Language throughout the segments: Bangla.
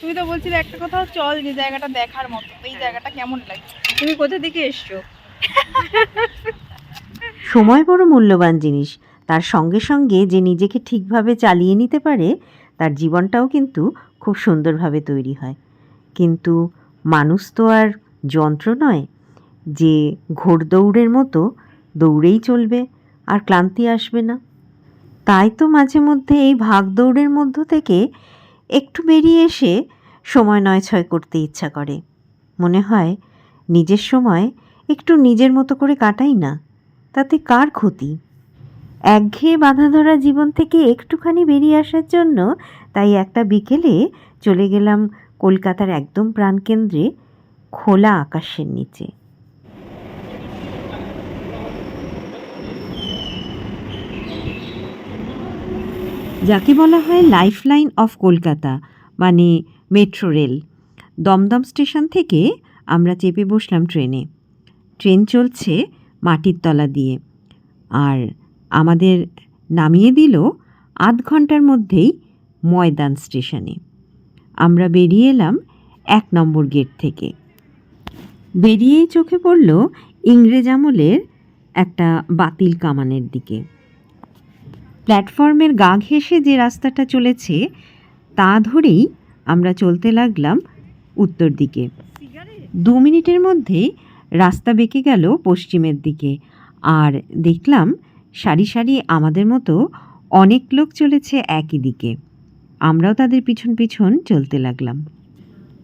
তুমি তো বলছিলে একটা কোথাও চল যে জায়গাটা দেখার মতো। এই জায়গাটা কেমন লাগে? তুমি কোথা থেকে এসছো? সময় বড় মূল্যবান জিনিস। তার সঙ্গে সঙ্গে যে নিজেকে ঠিকভাবে চালিয়ে নিতে পারে, তার জীবনটাও কিন্তু খুব সুন্দরভাবে তৈরি হয়। কিন্তু মানুষ তো আর যন্ত্র নয়, যে ঘোড়দৌড়ের মতো দৌড়েই চলবে, আর ক্লান্তি আসবে না। তাই তো মাঝে মধ্যে এই ভাগ দৌড়ের মধ্য থেকে একটু বেরিয়ে এসে সময় নয় ছয় করতে ইচ্ছা করে। মনে হয় নিজের সময় একটু নিজের মতো করে কাটাই না, তাতে কার ক্ষতি? একঘেয়ে বাধা ধরা জীবন থেকে একটুখানি বেরিয়ে আসার জন্য তাই একটা বিকেলে চলে গেলাম কলকাতার একদম প্রাণকেন্দ্রে খোলা আকাশের নিচে। যাকে বলা হয় লাইফলাইন অফ কলকাতা মানে মেট্রো রেল। দমদম স্টেশন থেকে আমরা চেপে বসলাম ট্রেনে। ট্রেন চলছে মাটির তলা দিয়ে। আর আমাদের নামিয়ে দিল আধ ঘণ্টার মধ্যেই ময়দান স্টেশনে। আমরা বেরিয়ে এলাম এক নম্বর গেট থেকে। বেরিয়েই চোখে পড়ল ইংরেজ আমলের একটা বাতিল কামানের দিকে। প্ল্যাটফর্মের গা ঘেঁষে যে রাস্তাটা চলেছে, তা ধরেই আমরা চলতে লাগলাম উত্তর দিকে। দু মিনিটের মধ্যেই রাস্তা বেঁকে গেল পশ্চিমের দিকে আর দেখলাম সারি সারি আমাদের মতো অনেক লোক চলেছে একই দিকে। আমরাও তাদের পিছন পিছন চলতে লাগলাম।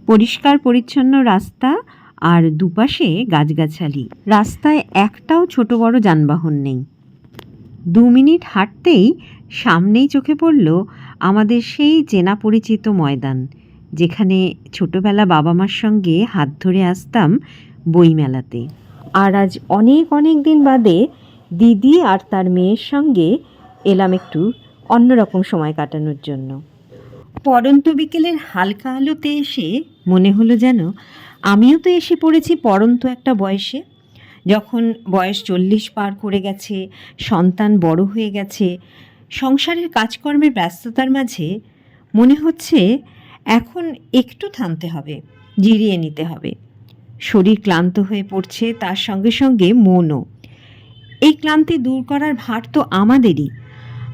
পরিষ্কার পরিচ্ছন্ন রাস্তা আর দুপাশে গাছগাছালি। রাস্তায় একটাও ছোট বড় যানবাহন নেই। দু মিনিট হাঁটতেই সামনেই চোখে পড়ল আমাদের সেই চেনা পরিচিত ময়দান, যেখানে ছোটবেলা বাবা মার সঙ্গে হাত ধরে আসতাম বইমেলাতে। আর আজ অনেক অনেক দিন বাদে দিদি আর তার মেয়ের সঙ্গে এলাম একটু অন্যরকম সময় কাটানোর জন্য। পরন্ত বিকেলের হালকা আলোতে এসে মনে হলো যেন আমিও তো এসে পড়েছি পরন্ত একটা বয়সে। যখন বয়স চল্লিশ পার করে গেছে, সন্তান বড় হয়ে গেছে, সংসারের কাজকর্মের ব্যস্ততার মাঝে মনে হচ্ছে এখন একটু থামতে হবে, জিরিয়ে নিতে হবে। শরীর ক্লান্ত হয়ে পড়ছে, তার সঙ্গে সঙ্গে মনও। এই ক্লান্তি দূর করার ভার তো আমাদেরই।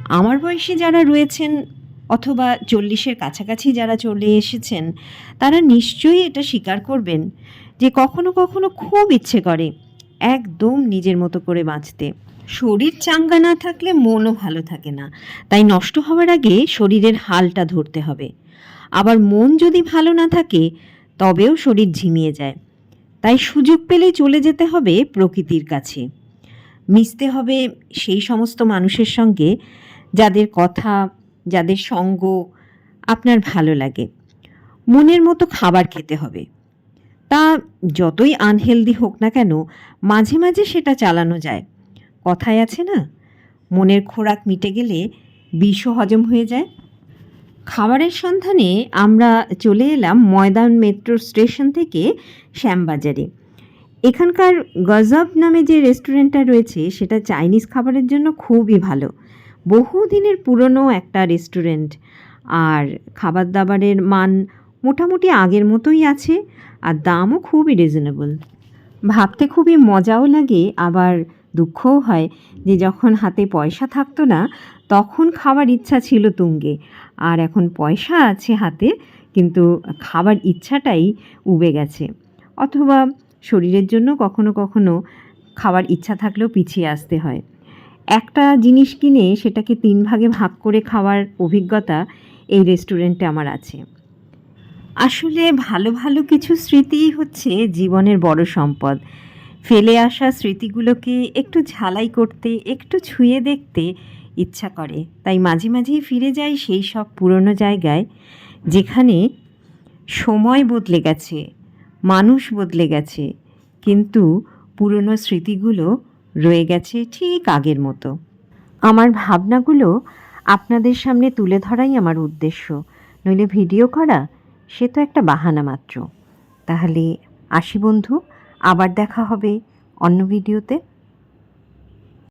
আমার বয়সে যারা রয়েছেন অথবা চল্লিশের কাছাকাছি যারা চলে এসেছেন, তারা নিশ্চয়ই এটা স্বীকার করবেন যে কখনো কখনো খুব ইচ্ছে করে একদম নিজের মতো করে বাঁচতে। শরীর চাঙ্গা না থাকলে মনও ভালো থাকে না। তাই নষ্ট হওয়ার আগে শরীরের হালটা ধরতে হবে। আবার মন যদি ভালো না থাকে, তবেও শরীর ঝিমিয়ে যায়। তাই সুযোগ পেলেই চলে যেতে হবে প্রকৃতির কাছে। মিশতে হবে সেই সমস্ত মানুষের সঙ্গে যাদের কথা, যাদের সঙ্গ আপনার ভালো লাগে। মনের মতো খাবার খেতে হবে। তা যতই আনহেলদি হোক না কেন, মাঝে মাঝে সেটা চালানো যায়। কথায় আছে না, মনের খোরাক মিটে গেলে বিষও হজম হয়ে যায়। খাবারের সন্ধানে আমরা চলে এলাম ময়দান মেট্রো স্টেশন থেকে শ্যামবাজারে। এখানকার গজব নামে যে রেস্টুরেন্টটা রয়েছে, সেটা চাইনিজ খাবারের জন্য খুবই ভালো। বহু দিনের পুরনো একটা রেস্টুরেন্ট। আর খাবার দাবারের মান মোটামুটি আগের মতোই আছে আর দামও খুবই রিজনেবল ভাবতে খুবই মজাও লাগে, আবার দুঃখও হয় যে যখন হাতে পয়সা থাকতো না, তখন খাবার ইচ্ছা ছিল তুঙ্গে। আর এখন পয়সা আছে হাতে, কিন্তু খাবার ইচ্ছাটাই উবে গেছে। অথবা শরীরের জন্য কখনো কখনো খাবার ইচ্ছা থাকলেও পিছিয়ে আসতে হয়। একটা জিনিস কিনে সেটাকে তিন ভাগে ভাগ করে খাওয়ার অভিজ্ঞতা এই রেস্টুরেন্টে আমার আছে। আসলে ভালো ভালো কিছু স্মৃতিই হচ্ছে জীবনের বড় সম্পদ। ফেলে আসা স্মৃতিগুলোকে একটু ঝালাই করতে, একটু ছুঁয়ে দেখতে ইচ্ছা করে। তাই মাঝে মাঝেই ফিরে যাই সেই সব পুরনো জায়গায়, যেখানে সময় বদলে গেছে, মানুষ বদলে গেছে, কিন্তু পুরনো স্মৃতিগুলো রয়ে গেছে ঠিক আগের মতো। আমার ভাবনাগুলো আপনাদের সামনে তুলে ধরাই আমার উদ্দেশ্য। নইলে ভিডিও করা সে তো একটা বাহানা মাত্র। তাহলে আসি বন্ধু আবার দেখা হবে অন্য ভিডিওতে